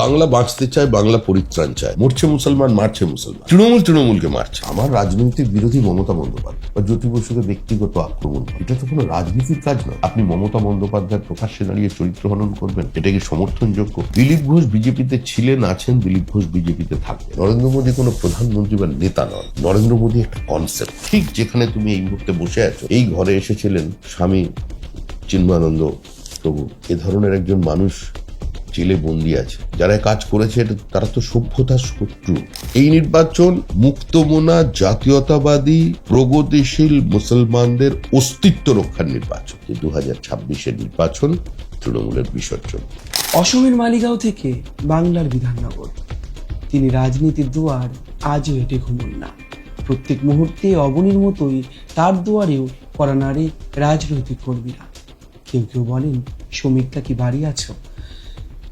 বাংলা বাঁচতে চায়, বাংলা পরিত্রাণ চায়। মরছে মুসলমান, মারছে মুসলমান। তৃণমূল তৃণমূলকে মারছে। আমার রাজনৈতিক বিরোধী মমতা বন্দ্যোপাধ্যায় বা জ্যোতি বসুকে ব্যক্তিগত আক্রমণ। এটা তো কোনো রাজনীতির কাজ নয়। আপনি মমতা বন্দ্যোপাধ্যায় প্রকাশ্যে দাঁড়িয়ে চরিত্র হনন করবেন। এটা কি সমর্থনযোগ্য? দিলীপ ঘোষ বিজেপিতে ছিলেন, আছেন, দিলীপ ঘোষ বিজেপিতে থাকবেন। নরেন্দ্র মোদী কোনো প্রধানমন্ত্রী বা নেতা নন। নরেন্দ্র মোদী একটা কনসেপ্ট ঠিক যেখানে তুমি এই মুহূর্তে বসে আছো, এই ঘরে এসেছিলেন স্বামী চিন্ময়ানন্দ প্রভু। এ ধরনের একজন মানুষ জেলে বন্দি আছে। যারা কাজ করেছে তারা তো সভ্যতার শত্রু। এই নির্বাচন মুক্তমনা, জাতীয়তাবাদী, প্রগতিশীল মুসলমানদের অস্তিত্ব রক্ষার নির্বাচন। দু হাজার ছাব্বিশের নির্বাচন তৃণমূলের বিসর্জন। অসমের মালিগাঁও থেকে বাংলার বিধাননগর। তিনি রাজনীতির দুয়ার আজও হেঁটে ঘুমন না। প্রত্যেক মুহূর্তে অবনীর মতোই তার দুয়ারেও করা নারী রাজনৈতিক কর্মীরা। কেউ কেউ বলেন শ্রমিকটা কি বাড়ি আছো?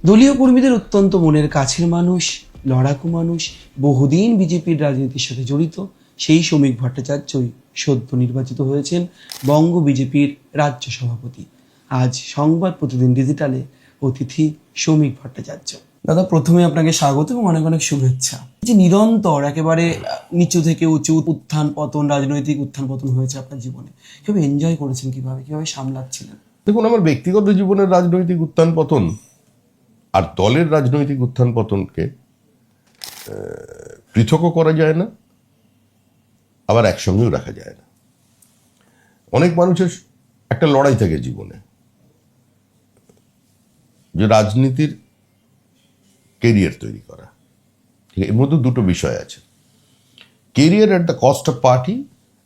দলীয় কর্মীদের অত্যন্ত মনের কাছের মানুষ লড়াকু মানুষ বহুদিন বিজেপির রাজনীতির সাথে জড়িত সেই শ্রমিক ভট্টাচার্যই সদ্য নির্বাচিত হয়েছেন বঙ্গ বিজেপির রাজ্য সভাপতি। আজ সংবাদ প্রতিদিন ডিজিটালে অতিথি শ্রমিক ভট্টাচার্য। দাদা প্রথমে আপনাকে স্বাগত এবং অনেক অনেক শুভেচ্ছা। যে নিরন্তর একেবারে নিচু থেকে উঁচু উত্থান পতন রাজনৈতিক উত্থান পতন হয়েছে আপনার জীবনে। কীভাবে এনজয় করেছেন কীভাবে? কীভাবে সামলাচ্ছিলেন? দেখুন আমার ব্যক্তিগত জীবনের রাজনৈতিক উত্থান পতন আর দলের রাজনৈতিক উত্থান পতনকে পৃথকও করা যায় না, আবার একসঙ্গেও রাখা যায় না। অনেক মানুষের একটা লড়াই থাকে জীবনে, যে রাজনীতির কেরিয়ার তৈরি করা। ঠিক এর মধ্যে দুটো বিষয় আছে। Career at the cost of party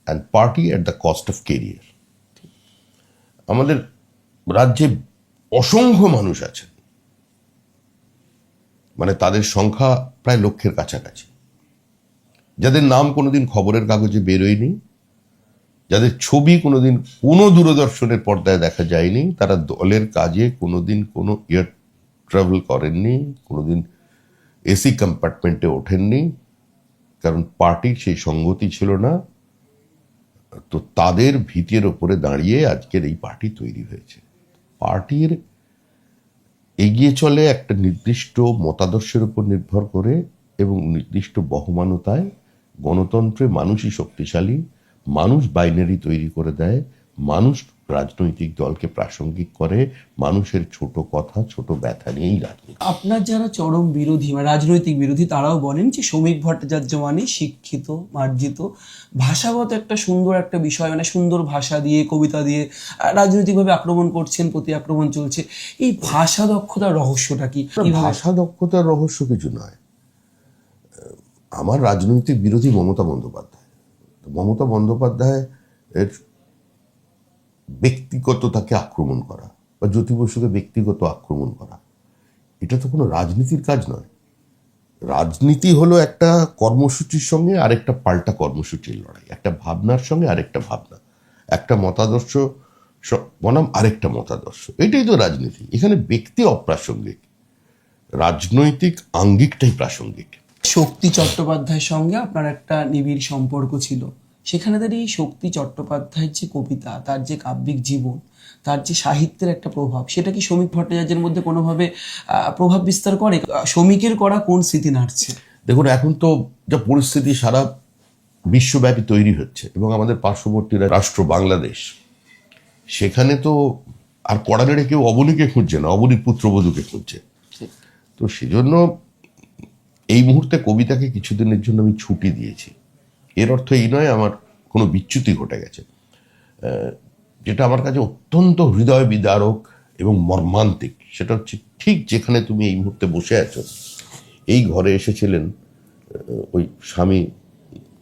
and party at the cost of career. আমাদের রাজ্যে অসংখ্য মানুষ আছেন। মানে তাদের সংখ্যা প্রায় লক্ষের কাছাকাছি। যাদের নাম কোনোদিন খবরের কাগজে বেরোয়নি, যাদের ছবি কোনোদিন কোনো দূরদর্শনের পর্দায় দেখা যায়নি, তারা দলের কাজে কোনোদিন কোনো এয়ার ট্রাভেল করেননি, কোনোদিন এসি কম্পার্টমেন্টে ওঠেননি, কারণ পার্টির সেই সঙ্গতি ছিল না। তো তাদের ভিতের ওপরে দাঁড়িয়ে আজকের এই পার্টি তৈরি হয়েছে। পার্টির এগিয়ে চলে একটা নির্দিষ্ট মতাদর্শের উপর নির্ভর করে এবং নির্দিষ্ট বহমানতায় গণতন্ত্রে মানুষই শক্তিশালী, মানুষ বাইনারি তৈরি করে দেয় মানুষ রাজনৈতিক দলকে প্রাসঙ্গিক করে মানুষের ছোট কথা ছোট ব্যথা নিয়েই রাজনীতি। আপনার যারা চরম বিরোধী মানে রাজনৈতিক বিরোধী তারাও বলেন যে শ্রমিক ভট্টাচার্য মানে শিক্ষিত মার্জিত ভাষাগত একটা সুন্দর একটা বিষয় মানে সুন্দর ভাষা দিয়ে কবিতা দিয়ে রাজনৈতিকভাবে আক্রমণ করছেন প্রতি আক্রমণ চলছে। এই ভাষা দক্ষতার রহস্যটা কি? ভাষা দক্ষতার রহস্য কিছু নয়। আমার রাজনৈতিক বিরোধী মমতা বন্দ্যোপাধ্যায়। মমতা বন্দ্যোপাধ্যায় এর ব্যক্তিগত তাকে আক্রমণ করা বা জ্যোতি বসুকে ব্যক্তিগত আক্রমণ করা। এটা তো কোনো রাজনীতির কাজ নয়। রাজনীতি হলো একটা কর্মসূচির সঙ্গে আরেকটা পাল্টা কর্মসূচির লড়াই, একটা ভাবনার সঙ্গে আরেকটা ভাবনা, একটা মতাদর্শ বনাম আরেকটা মতাদর্শ। এটাই তো রাজনীতি। এখানে ব্যক্তি অপ্রাসঙ্গিক, রাজনৈতিক আঙ্গিকটাই প্রাসঙ্গিক। শক্তি চট্টোপাধ্যায়ের সঙ্গে আপনার একটা নিবিড় সম্পর্ক ছিল। সেখানে দাঁড়িয়ে এই শক্তি চট্টোপাধ্যায়ের যে কবিতা তার যে কাব্যিক জীবন তার যে সাহিত্যের একটা প্রভাব সেটা কি শ্রমিক ভট্টাচার্যের মধ্যে কোনোভাবে প্রভাব বিস্তার করে? শ্রমিকের করা কোন স্মৃতি নাড়ছে? দেখুন এখন তো যা পরিস্থিতি সারা বিশ্বব্যাপী তৈরি হচ্ছে এবং আমাদের পার্শ্ববর্তী রাষ্ট্র বাংলাদেশ সেখানে তো আর কড়া নেড়ে কেউ অবনীকে খুঁজছে না অবনীর পুত্রবধূকে খুঁজছে। তো সেজন্য এই মুহূর্তে কবিতাকে কিছুদিনের জন্য আমি ছুটি দিয়েছি। এর অর্থ এই নয়, আমার কোনো বিচ্যুতি ঘটে গেছে। যেটা আমার কাছে অত্যন্ত হৃদয় বিদারক এবং মর্মান্তিক, সেটা হচ্ছে ঠিক যেখানে তুমি এই মুহূর্তে বসে আছো, এই ঘরে এসেছিলেন ওই স্বামী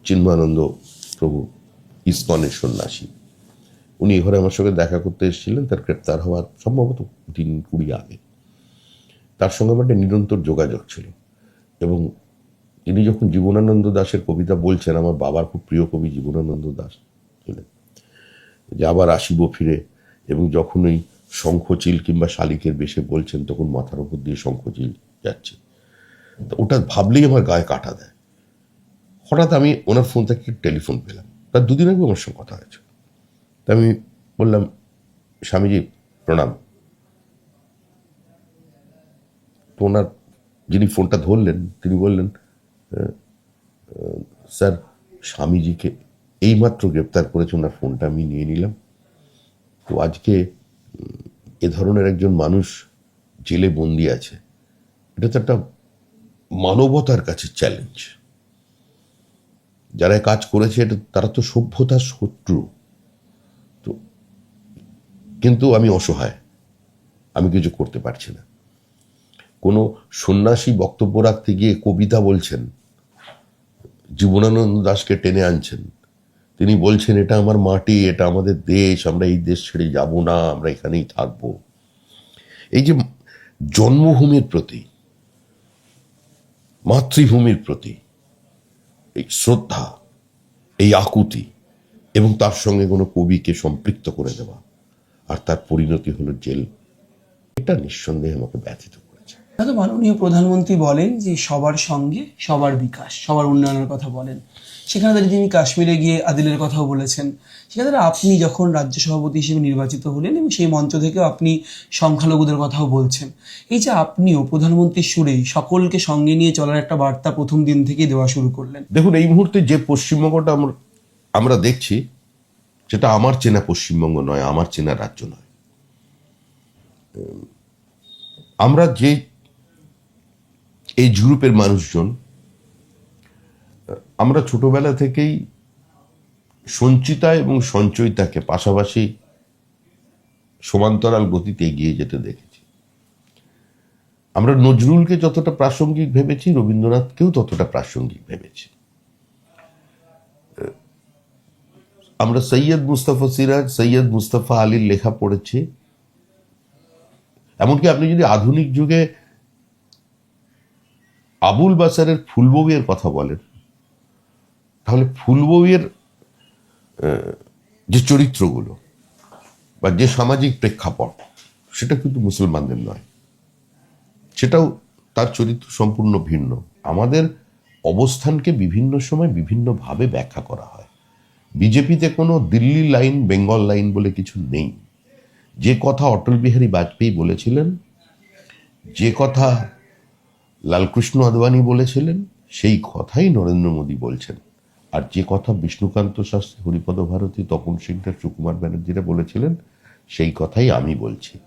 চিন্ময়ানন্দ প্রভু ইস্কনের সন্ন্যাসী। উনি ঘরে আমার সঙ্গে দেখা করতে এসেছিলেন, তার গ্রেপ্তার হওয়ার সম্ভবত দিন কুড়ি আগে। তার সঙ্গে আমার একটা নিরন্তর যোগাযোগ ছিল এবং তিনি যখন জীবনানন্দ দাশের কবিতা বলছেন আমার বাবার খুব প্রিয় কবি জীবনানন্দ দাস ছিলেন যে আবার আসিব ফিরে এবং যখন ওই শঙ্খচিল কিংবা শালিকের বেশে বলছেন তখন মাথার উপর দিয়ে শঙ্খচিল যাচ্ছে। তো ওটা ভাবলেই আমার গায়ে কাটা দেয়। হঠাৎ আমি ওনার ফোন থেকে টেলিফোন পেলাম। তার দুদিন আগে আমার সঙ্গে কথা হয়েছে। তা আমি বললাম স্বামীজি প্রণাম। তো ওনার যিনি ফোনটা ধরলেন তিনি বললেন "আহ, আহ, স্যার, স্বামীজিকে এইমাত্র গ্রেপ্তার করেছে, ওনার ফোনটা আমি নিয়ে নিলাম। তো আজকে এ ধরনের একজন মানুষ জেলে বন্দি আছে। এটা তো একটা মানবতার কাছে চ্যালেঞ্জ যারা কাজ করেছে, এটা, তারা তো সভ্যতার শত্রু। তো, কিন্তু আমি অসহায়। আমি কিছু করতে পারছি না। কোনো সন্ন্যাসী বক্তব্য রাখতে গিয়ে কবিতা বলছেন জীবনানন্দ দাসকে টেনে আনছেন। তিনি বলছেন, এটা আমার মাটি, এটা আমাদের দেশ, আমরা এই দেশ ছেড়ে যাব না, আমরা এখানেই থাকব। এই যে জন্মভূমির প্রতি, মাতৃভূমির প্রতি এই শ্রদ্ধা, এই আকুতি এবং তার সঙ্গে কোনো কবিকে সম্পৃক্ত করে দেওয়া আর তার পরিণতি হলো জেল। এটা নিঃসন্দেহে আমাকে ব্যথিত করেছে তো মাননীয় প্রধানমন্ত্রী বলেন যে সবার সঙ্গে সবার বিকাশ, সবার উন্নয়নের কথা বলেন। সেখানে দাঁড়িয়ে তিনি কাশ্মীরে গিয়ে আদিলের কথাও বলেছেন। সেখানে আপনি যখন রাজ্য সভাপতি হিসেবে নির্বাচিত হলেন এবং সেই মঞ্চ থেকেও আপনি সংখ্যালঘুদের কথাও বলছেন, এই যে আপনিও প্রধানমন্ত্রীর সুরেই সকলকে সঙ্গে নিয়ে চলার একটা বার্তা প্রথম দিন থেকেই দেওয়া শুরু করলেন। দেখুন, এই মুহূর্তে যে পশ্চিমবঙ্গটা আমরা আমরা দেখছি, সেটা আমার চেনা পশ্চিমবঙ্গ নয়, আমার চেনা রাজ্য নয়। আমরা যে এই গ্রুপের মানুষজন আমরা ছোটবেলা থেকেই সঞ্চিতা এবং সঞ্চয়িতাকে পাশাপাশি সমান্তরাল গতিতে এগিয়ে যেতে দেখেছি। আমরা নজরুলকে যতটা প্রাসঙ্গিক ভেবেছি, রবীন্দ্রনাথকেও ততটা প্রাসঙ্গিক ভেবেছি। আমরা সৈয়দ মুস্তাফা সিরাজ, সৈয়দ মুস্তাফা আলীর লেখা পড়েছি। এমনকি আপনি যদি আধুনিক যুগে আবুল বাসারের ফুলবউয়ের কথা বলেন। তাহলে ফুলবউয়ের যে চরিত্রগুলো বা যে সামাজিক প্রেক্ষাপট, সেটা কিন্তু মুসলমানদের নয়। সেটাও তার চরিত্র সম্পূর্ণ ভিন্ন। আমাদের অবস্থানকে বিভিন্ন সময় বিভিন্নভাবে ব্যাখ্যা করা হয়। বিজেপিতে কোনো দিল্লি লাইন, বেঙ্গল লাইন বলে কিছু নেই। যে কথা অটল বিহারী বাজপেয়ী বলেছিলেন, যে কথা লালকৃষ্ণ আদবানি বলেছিলেন সেই কথাই নরেন্দ্র মোদী বলছেন। আর যে কথা বিষ্ণুকান্ত শাস্ত্রী হরিপদ ভারতী তপন সিংটা সুকুমার ব্যানার্জিরা বলেছিলেন সেই কথাই আমি বলছি।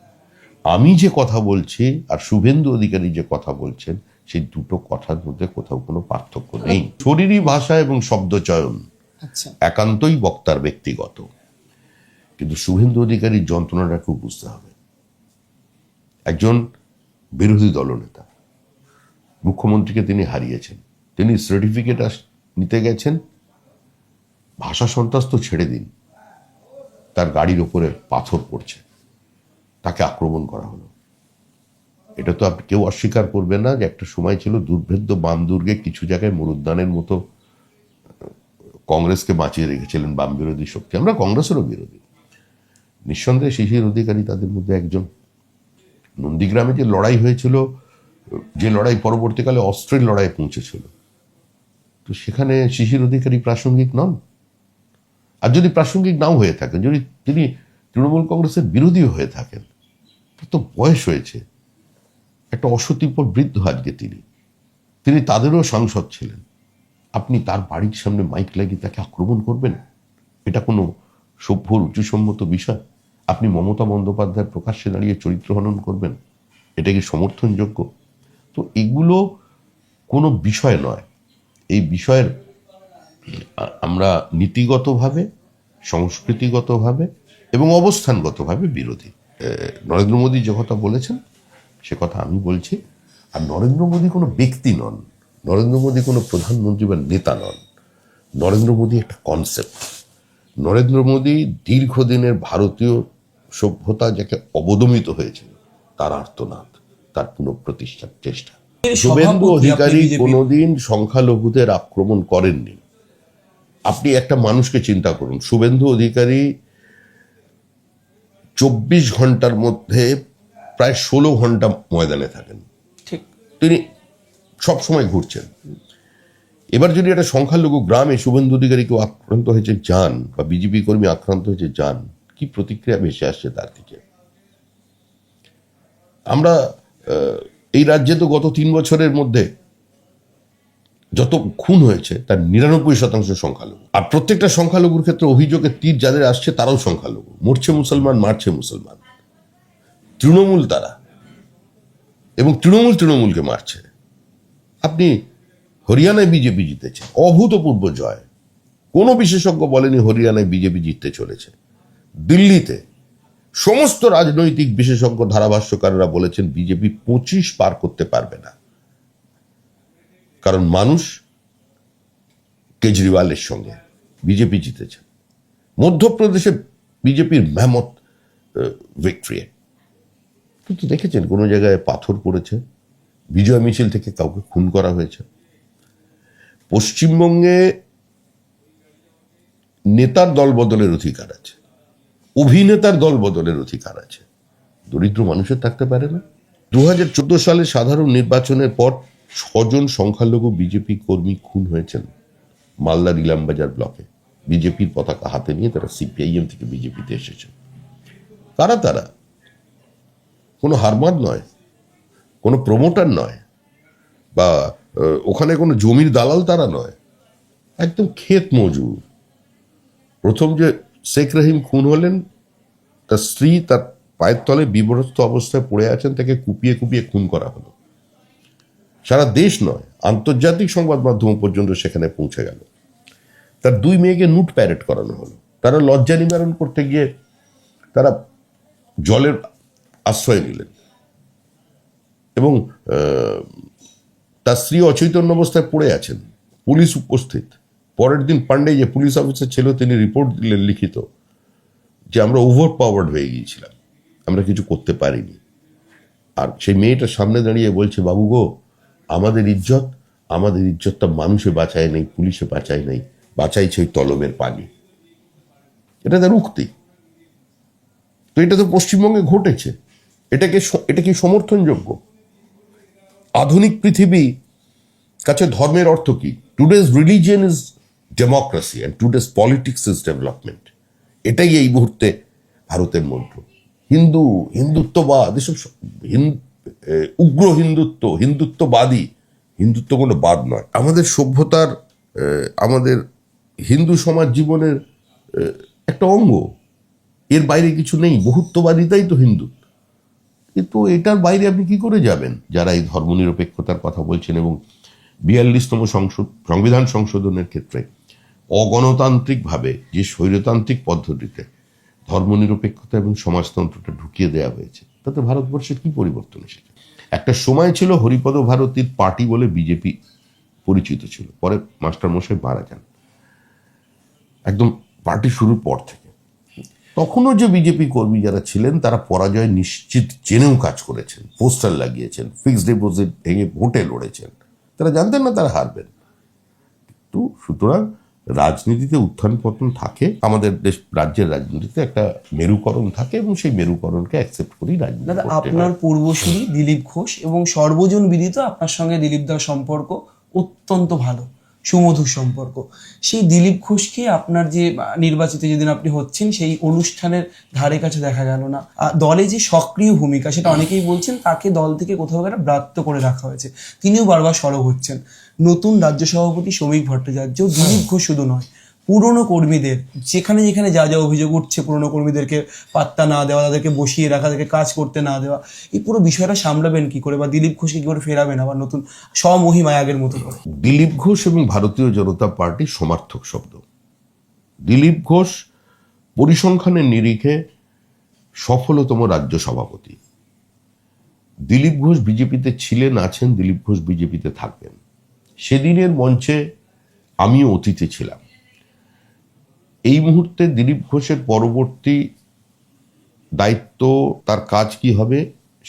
আমি যে কথা বলছি আর শুভেন্দু অধিকারী যে কথা বলছেন সেই দুটো কথার মধ্যে কোথাও কোনো পার্থক্য নেই। শরীরী ভাষা এবং শব্দচয়ন আচ্ছা। একান্তই বক্তার ব্যক্তিগত। কিন্তু শুভেন্দু অধিকারীর যন্ত্রণাটা খুব বুঝতে হবে। একজন বিরোধী দলনেতা মুখ্যমন্ত্রীকে তিনি হারিয়েছেন। তিনি সার্টিফিকেট নিতে গেছেন। ভাষা সন্ত্রাস তো ছেড়ে দিন। তার গাড়ির ওপরে পাথর পড়ছে। তাকে আক্রমণ করা হলো। এটা তো আপনি, কেউ অস্বীকার করবে না যে একটা সময় ছিল দুর্ভেদ্য বাম দুর্গে কিছু জায়গায় মরুদ্যানের মতো, কংগ্রেসকে বাঁচিয়ে রেখেছিলেন বাম বিরোধী শক্তি। আমরা কংগ্রেসেরও বিরোধী। নিঃসন্দেহে শিশির অধিকারী তাদের মধ্যে একজন। নন্দীগ্রামে যে লড়াই হয়েছিল যে লড়াই পরবর্তীকালে অস্ত্রের লড়াই পৌঁছেছিল। তো সেখানে শিশির অধিকারী প্রাসঙ্গিক নন। আর যদি প্রাসঙ্গিক নাও হয়ে থাকেন, যদি তিনি তৃণমূল কংগ্রেসের বিরোধী হয়ে থাকেন তো বয়স হয়েছে। একটা অসতিপর বৃদ্ধ আজকে তিনি। তিনি তাদেরও সাংসদ ছিলেন। আপনি তার বাড়ির সামনে মাইক লাগিয়ে তাকে আক্রমণ করবেন? এটা কোনো সভ্য রুচিসম্মত বিষয়। আপনি মমতা বন্দ্যোপাধ্যায় প্রকাশ্যে দাঁড়িয়ে চরিত্র হনন করবেন? এটা কি সমর্থনযোগ্য? তো এগুলো কোনো বিষয় নয়। এই বিষয়ের আমরা নীতিগতভাবে, সংস্কৃতিগতভাবে এবং অবস্থানগতভাবে বিরোধী। নরেন্দ্র মোদী যে কথা বলেছেন, সে কথা আমি বলছি। আর নরেন্দ্র মোদী কোনো ব্যক্তি নন, নরেন্দ্র মোদী কোনো প্রধানমন্ত্রী বা নেতা নন। নরেন্দ্র মোদী একটা কনসেপ্ট নরেন্দ্র মোদী দীর্ঘদিনের ভারতীয় সভ্যতা যাকে অবদমিত হয়েছিল, তার আর্তনাদ। তার পুনঃপ্রতিষ্ঠার চেষ্টা। শুভেন্দু অধিকারী কোনোদিন সংখ্যালঘুদের আক্রমণ করেননি। আপনি একটা মানুষকে চিন্তা করুন। শুভেন্দু অধিকারী চব্বিশ ঘণ্টার মধ্যে প্রায় ষোলো ঘণ্টা ময়দানে থাকেন। ঠিক। তিনি সব সময় ঘুরছেন। এবার যদি একটা সংখ্যালঘু গ্রামে শুভেন্দু অধিকারী কেউ আক্রান্ত হয়েছে যান বা বিজেপি কর্মী আক্রান্ত হয়েছে যান কি প্রতিক্রিয়া ভেসে আসছে তার দিকে? আমরা এই রাজ্যে তো গত তিন বছরের মধ্যে যত খুন হয়েছে, তার নিরানব্বই শতাংশ সংখ্যালঘু। আর প্রত্যেকটা সংখ্যালঘুর ক্ষেত্রে অভিযোগের তীর যাদের আসছে, তারাও সংখ্যালঘু। মরছে মুসলমান, মারছে মুসলমান। তৃণমূল তারা। এবং তৃণমূল তৃণমূলকে মারছে। আপনি হরিয়ানায় বিজেপি জিতেছে, অভূতপূর্ব জয়। কোনো বিশেষজ্ঞ বলেনি হরিয়ানায় বিজেপি জিততে চলেছে। দিল্লিতে সমস্ত রাজনৈতিক বিশেষজ্ঞ ধারাভাষ্যকাররা বলেছেন, বিজেপি পঁচিশ পার করতে পারবে না। কারণ মানুষ কেজরিওয়ালের সঙ্গে বিজেপি জিতেছে। মধ্যপ্রদেশে বিজেপির মেহমত ভিক্টরি কিন্তু দেখেছেন, কোনো জায়গায় পাথর পড়েছে, বিজয় মিছিল থেকে কাউকে খুন করা হয়েছে। পশ্চিমবঙ্গে নেতার দল বদলের অধিকার আছে। অভিনেতার দল বদলের অধিকার আছে। দরিদ্র মানুষের থাকতে পারে না। দু হাজার চোদ্দ সালে সাধারণ নির্বাচনের পর ছজন সংখ্যালঘু বিজেপি কর্মী খুন হয়েছেন মালদার ইলামবাজার ব্লকে। বিজেপির পতাকা হাতে নিয়ে তারা সিপিআইএম থেকে বিজেপিতে এসেছে। কারা তারা? কোনো হারমাদ নয়, কোনো প্রমোটার নয়, বা ওখানে কোনো জমির দালাল তারা নয়। একদম ক্ষেত মজুর। প্রথম যে শেখ রহিম খুন হলেন, তার স্ত্রী তার পায়ের তলে বিবরস্ত অবস্থায় পড়ে আছেন, তাকে কুপিয়ে কুপিয়ে খুন করা হলো। সারা দেশ নয়, আন্তর্জাতিক সংবাদ মাধ্যম পর্যন্ত সেখানে পৌঁছে গেল। তার দুই মেয়েকে নুট প্যারেড করানো হলো। তারা লজ্জা নিবারণ করতে গিয়ে তারা জলের আশ্রয় নিলেন। এবং তার স্ত্রী অচৈতন্য অবস্থায় পড়ে আছেন। পুলিশ উপস্থিত। পরের দিন পান্ডে যে পুলিশ অফিসার ছিল, তিনি রিপোর্ট দিলেন লিখিত যে আমরা ওভার পাওয়ার্ড হয়ে গিয়েছিলাম। আমরা কিছু করতে পারিনি। আর সেই মেয়েটার সামনে দাঁড়িয়ে বলছে, বাবু গো, আমাদের ইজ্জত, আমাদের ইজ্জতটা মানুষে বাঁচায় নেই, পুলিশে বাঁচায় নেই, বাঁচাইছে ওই তলবের পানি। এটা তার উক্তি। তো এটা তো পশ্চিমবঙ্গে ঘটেছে। এটাকে এটা কি সমর্থনযোগ্য? আধুনিক পৃথিবী কাছে ধর্মের অর্থ কি? Today's religion is democracy and today's politics is development এটাই এই মুহূর্তে ভারতের মন্ত্র। হিন্দু, হিন্দুত্ববাদ, এসব উগ্র হিন্দুত্ব, হিন্দুত্ববাদী হিন্দুত্ব কোনো বাদ নয়। আমাদের সভ্যতার আমাদের হিন্দু সমাজ জীবনের একটা অঙ্গ। এর বাইরে কিছু নেই, বহুত্ববাদিতাই তো হিন্দুত্ব কিন্তু এটার বাইরে আপনি কি করে যাবেন? যারা এই ধর্মনিরপেক্ষতার কথা বলছেন এবং বিয়াল্লিশতম সংসদ সংবিধান সংশোধনের ক্ষেত্রে। অগণতান্ত্রিকভাবে যে স্বৈরতান্ত্রিক পদ্ধতিতে ধর্মনিরপেক্ষতা এবং সমাজতন্ত্রটা ঢুকিয়ে দেওয়া হয়েছে, তাতে ভারতবর্ষের কি পরিবর্তন এসেছে? একটা সময় ছিল হরিপদ ভারতীর পার্টি বলে বিজেপি পরিচিত ছিল, পরে মাস্টারমশাই মারা যান। একদম পার্টি শুরুর পর থেকে। তখনও যে বিজেপি কর্মী যারা ছিলেন, তারা পরাজয় নিশ্চিত জেনেও কাজ করেছেন, পোস্টার লাগিয়েছেন, ফিক্সড ডিপোজিট ভেঙে ভোটে লড়েছেন। তারা জানতেন না তারা হারবেন। তো সুতরাং রাজনীতিতে উত্থান পতন থাকে আমাদের দেশ রাজ্যের রাজনীতিতে একটা মেরুকরণ থাকে এবং সেই মেরুকরণকে অ্যাকসেপ্ট করি রাজনীতি আপনার। পূর্বসূরি দিলীপ ঘোষ এবং সর্বজন বিদিত আপনার সঙ্গে দিলীপ দার সম্পর্ক অত্যন্ত ভালো সুমধুর সম্পর্ক। সেই দিলীপ ঘোষকে আপনার যে নির্বাচিত যেদিন আপনি হচ্ছেন সেই অনুষ্ঠানের ধারে কাছে দেখা গেল না। দলে যে সক্রিয় ভূমিকা সেটা অনেকেই বলছেন তাকে দল থেকে কোথাও একটা ব্রাত্য করে রাখা হয়েছে। তিনিও বারবার সরব হচ্ছেন। নতুন রাজ্য সভাপতি শ্রমিক ভট্টাচার্য দিলীপ ঘোষ শুধু নয় পুরনো কর্মীদের, যেখানে যেখানে যা যা অভিযোগ উঠছে পুরনো কর্মীদেরকে পাত্তা না দেওয়া, তাদেরকে বসিয়ে রাখা, তাদেরকে কাজ করতে না দেওয়া, এই পুরো বিষয়টা সামলাবেন কি করে? বা দিলীপ ঘোষকে কি করে ফেরাবেন আবার নতুন স্বমহিমায় আগের মতো করে? দিলীপ ঘোষ এবং ভারতীয় জনতা পার্টি সমার্থক শব্দ। দিলীপ ঘোষ পরিসংখ্যানের নিরিখে সফলতম রাজ্য সভাপতি। দিলীপ ঘোষ বিজেপিতে ছিলেন, আছেন, দিলীপ ঘোষ বিজেপিতে থাকবেন। সেদিনের মঞ্চে আমিও অতীতে ছিলাম। এই মুহূর্তে দিলীপ ঘোষের পরবর্তী দায়িত্ব তার কাজ কি হবে?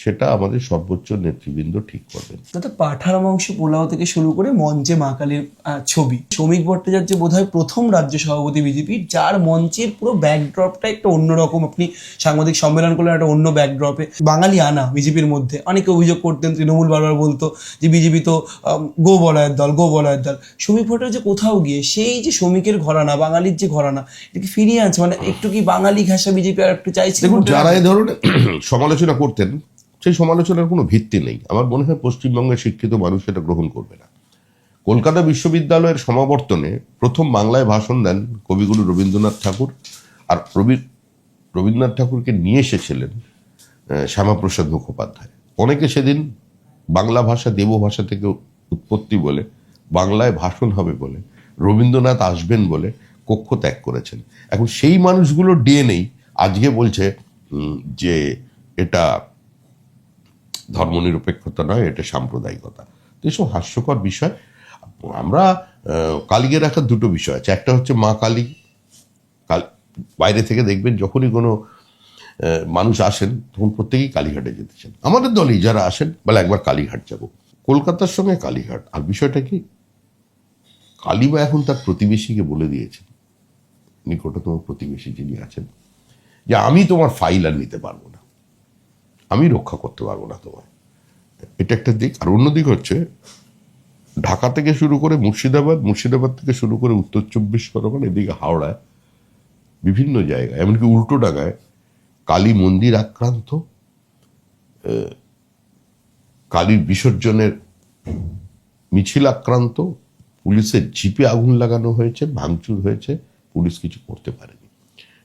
সেটা আমাদের সর্বোচ্চ নেতৃবৃন্দ ঠিক করবেন। দাদা পাঠার মাংস পোলাও থেকে শুরু করে মঞ্চে মা কালীর ছবি। শ্রমিক ভট্টাচার্য বোধহয় প্রথম রাজ্য সভাপতি বিজেপির যার মঞ্চের পুরো ব্যাকড্রপটা একটা অন্যরকম। আপনি সাংবাদিক সম্মেলন করলেন একটা অন্য ব্যাকড্রপে বাঙালি আনা বিজেপির মধ্যে। অনেকে অভিযোগ করতেন তৃণমূল বারবার বলতো যে বিজেপি তো গো বলয়ের দল গো বলয়ের দল। শ্রমিক ভট্টাচার্য কোথাও গিয়ে সেই যে শ্রমিকের ঘরানা বাঙালির যে ঘরানা এটাকে ফিরিয়ে আনছে। মানে একটু কি বাঙালি ঘাসা বিজেপি আর একটু চাইছে দেখুন যারা এ ধরনের সমালোচনা করতেন সেই সমালোচনার কোনো ভিত্তি নেই। আমার মনে হয় পশ্চিমবঙ্গের শিক্ষিত মানুষ সেটা গ্রহণ করবে না। কলকাতা বিশ্ববিদ্যালয়ের সমাবর্তনে প্রথম বাংলায় ভাষণ দেন কবিগুরু রবীন্দ্রনাথ ঠাকুর আর রবি, রবীন্দ্রনাথ ঠাকুরকে নিয়ে এসেছিলেন শ্যামাপ্রসাদ মুখোপাধ্যায়। অনেকে সেদিন বাংলা ভাষা দেবভাষা থেকে উৎপত্তি বলে, বাংলায় ভাষণ হবে বলে, রবীন্দ্রনাথ আসবেন বলে কক্ষ ত্যাগ করেছেন। এখন সেই মানুষগুলোর ডিএনএই আজকে বলছে যে এটা ধর্মনিরপেক্ষতা নয়, এটা সাম্প্রদায়িকতা। তো এসব হাস্যকর বিষয়। আমরা কালীকে রাখার দুটো বিষয় আছে। একটা হচ্ছে মা কালী। কাল, বাইরে থেকে দেখবেন যখনই কোনো মানুষ আসেন, তখন প্রত্যেকেই কালীঘাটে যেতে চান। আমাদের দলেই যারা আসেন, বলে একবার কালীঘাট যাব। কলকাতার সঙ্গে কালীঘাট। আর বিষয়টা কি? কালীমা এখন তার প্রতিবেশীকে বলে দিয়েছেন। নিকটতম প্রতিবেশী যিনি আছেন, যে আমি তোমার ফাইল আর নিতে পারব না। আমি রক্ষা করতে পারব না তোমায়। এটা একটা দিক। আর অন্য দিক হচ্ছে, ঢাকা থেকে শুরু করে মুর্শিদাবাদ মুর্শিদাবাদ থেকে শুরু করে উত্তর চব্বিশ পরগনা, এদিকে হাওড়ায়, বিভিন্ন জায়গায়, এমনকি উল্টো ডাঙায় কালী মন্দির আক্রান্ত কালীর বিসর্জনের মিছিল আক্রান্ত, পুলিশের জিপে আগুন লাগানো হয়েছে, ভাঙচুর হয়েছে, পুলিশ কিছু করতে পারেনি।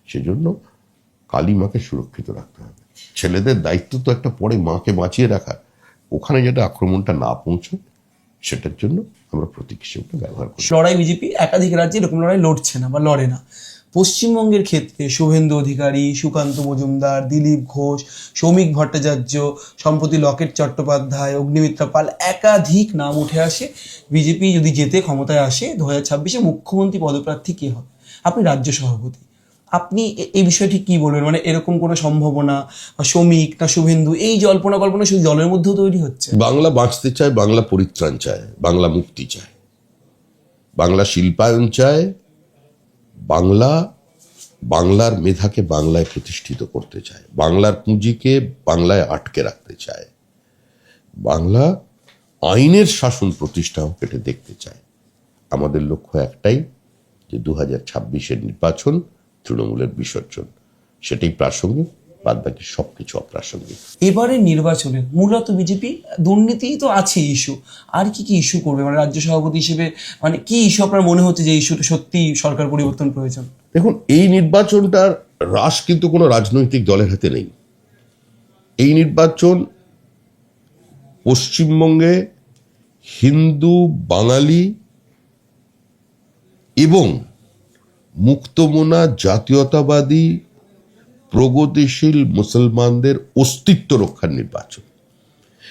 সেজন্য কালী মাকে সুরক্ষিত রাখতে হবে। ছেলেদের দায়িত্ব তো একটা পরে মাকে বাঁচিয়ে রাখা ওখানে যেটা আক্রমণটা না পৌঁছয় সেটার জন্য আমরা প্রতীক হিসেবে ব্যবহার করি। লড়াই বিজেপি একাধিক রাজ্যে এরকম লড়াই লড়ছে না বা লড়ে না। পশ্চিমবঙ্গের ক্ষেত্রে শুভেন্দু অধিকারী, সুকান্ত মজুমদার, দিলীপ ঘোষ, সৌমিক ভট্টাচার্য, সম্প্রতি লকেট চট্টোপাধ্যায়, অগ্নিমিত্রা পাল একাধিক নাম উঠে আসে। বিজেপি যদি যেতে ক্ষমতায় আসে, দু হাজার ছাব্বিশে মুখ্যমন্ত্রী পদপ্রার্থী কে হবে? আপনি রাজ্য সভাপতি। আপনি এই বিষয়টি কি বলবেন? মানে এরকম কোনো সম্ভাবনা শ্রমিক না শুভেন্দু, এই জল্পনা কল্পনা শুধু জলের মধ্যেও তৈরি হচ্ছে? বাংলা বাঁচতে চায়, বাংলা পরিত্রাণ চায়, বাংলা মুক্তি চায়। বাংলা শিল্পায়ন চায়, বাংলা, বাংলার মেধাকে বাংলায় প্রতিষ্ঠিত করতে চায়। বাংলার পুঁজিকে বাংলায় আটকে রাখতে চায়। বাংলা আইনের শাসন প্রতিষ্ঠা কেটে দেখতে চায়। আমাদের লক্ষ্য একটাই যে দু হাজার ছাব্বিশের নির্বাচন তৃণমূলের বিসর্জন। সেটাই প্রাসঙ্গিক বাদ বাকি সব কিছু অপ্রাসঙ্গিক। এবারে নির্বাচনে মূলত বিজেপি দুর্নীতি তো আছে ইস্যু আর কি কি ইস্যু করবে? মানে রাজ্য সভাপতি হিসেবে মানে কি ইস্যু আপনার মনে হচ্ছে যে ইস্যুটা সত্যি সরকার পরিবর্তন প্রয়োজন? দেখুন এই নির্বাচনটার রাস কিন্তু কোনো রাজনৈতিক দলের হাতে নেই। এই নির্বাচন পশ্চিমবঙ্গে হিন্দু বাঙালি এবং মুক্তমনা জাতীয়তাবাদী, প্রগতিশীল মুসলমানদের অস্তিত্ব রক্ষার নির্বাচন।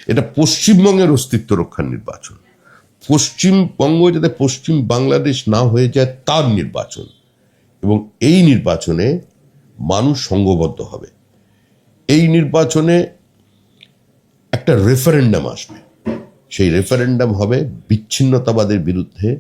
এটা পশ্চিমবঙ্গের অস্তিত্ব রক্ষার নির্বাচন। পশ্চিমবঙ্গ যাতে পশ্চিম বাংলাদেশ না হয়ে যায়, তার নির্বাচন। এবং এই নির্বাচনে মানুষ সংঘবদ্ধ হবে। এই নির্বাচনে একটা রেফারেন্ডাম আসবে। সেই রেফারেন্ডাম হবে বিচ্ছিন্নতাবাদের বিরুদ্ধে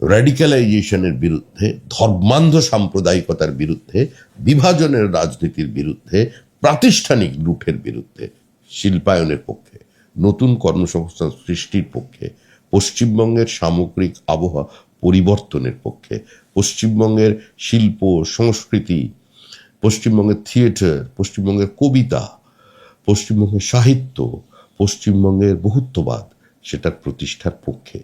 র্যাডিক্যালাইজেশনের বিরুদ্ধে, ধর্মান্ধ সাম্প্রদায়িকতার বিরুদ্ধে, বিভাজনের রাজনীতির বিরুদ্ধে, প্রাতিষ্ঠানিক লুঠের বিরুদ্ধে, শিল্পায়নের পক্ষে, নতুন কর্মসংস্থান সৃষ্টির পক্ষে, পশ্চিমবঙ্গের সামগ্রিক আবহাওয়া পরিবর্তনের পক্ষে, পশ্চিমবঙ্গের শিল্প, সংস্কৃতি, পশ্চিমবঙ্গের থিয়েটার, পশ্চিমবঙ্গের কবিতা, পশ্চিমবঙ্গের সাহিত্য, পশ্চিমবঙ্গের বহুত্ববাদ, সেটার প্রতিষ্ঠার পক্ষে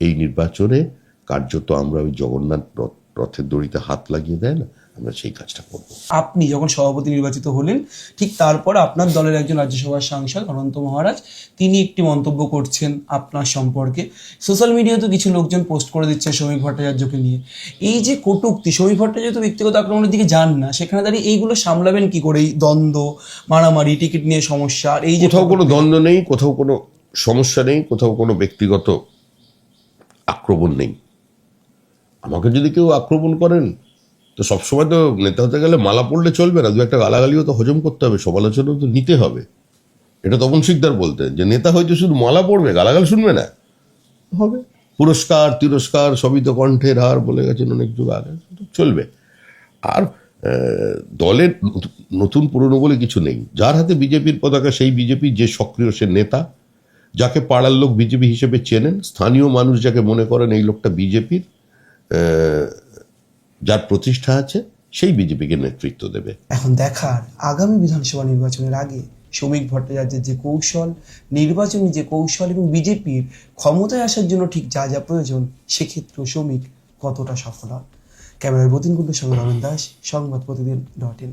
এই নির্বাচনে কার্যত আমরা ওই জগন্নাথ রথ- রথের দড়িতে হাত লাগিয়ে দেয় না আমরা সেই কাজটা করব। আপনি যখন সভাপতি নির্বাচিত হলেন ঠিক তারপর আপনার দলের একজন রাজ্যসভার সাংসদ অনন্ত মহারাজ তিনি একটি মন্তব্য করছেন আপনার সম্পর্কে। সোশ্যাল মিডিয়াতে কিছু লোকজন পোস্ট করে দিচ্ছে শ্রমিক ভট্টাচার্যকে নিয়ে। এই যে কটূক্তি শ্রমিক ভট্টাচার্য তো ব্যক্তিগত আক্রমণের দিকে যান না সেখানে দাঁড়িয়ে এইগুলো সামলাবেন কি করে? এই দ্বন্দ্ব মারামারি টিকিট নিয়ে সমস্যা আর এই যে কোথাও কোনো দ্বন্দ্ব নেই কোথাও কোনো সমস্যা নেই কোথাও কোনো ব্যক্তিগত আক্রমণ নেই। আমাকে যদি কেউ আক্রমণ করেন তো সবসময় তো নেতা হতে গেলে মালা পড়লে চলবে না দু একটা গালাগালিও তো হজম করতে হবে সমালোচনাও তো নিতে হবে। এটা তপন শিকদার বলতেন যে নেতা হয়তো শুধু মালা পড়বে গালাগাল শুনবে না। হবে। পুরস্কার তিরস্কার সবই তো কণ্ঠের হার বলে গেছেন অনেক যুগ আগে চলবে। আর দলের নতুন- নতুন পুরনো বলে কিছু নেই। যার হাতে বিজেপির পতাকা সেই বিজেপি যে সক্রিয় সে নেতা যাকে পাড়ার লোক বিজেপি হিসেবে চেনেন স্থানীয় মানুষ যাকে মনে করেন এই লোকটা বিজেপির যার প্রতিষ্ঠা আছে, সেই বিজেপিকে নেতৃত্ব দেবে। এখন দেখার আগামী বিধানসভা নির্বাচনের আগে শ্রমিক ভট্টাচার্যের যে কৌশল, নির্বাচনী যে কৌশল এবং বিজেপির ক্ষমতায় আসার জন্য ঠিক যা যা প্রয়োজন সেক্ষেত্রে শ্রমিক কতটা সফল হয়? ক্যামেরার বতিন কুণ্ডুর সঙ্গে রমেন দাস, সংবাদ প্রতিদিন ডট ইন।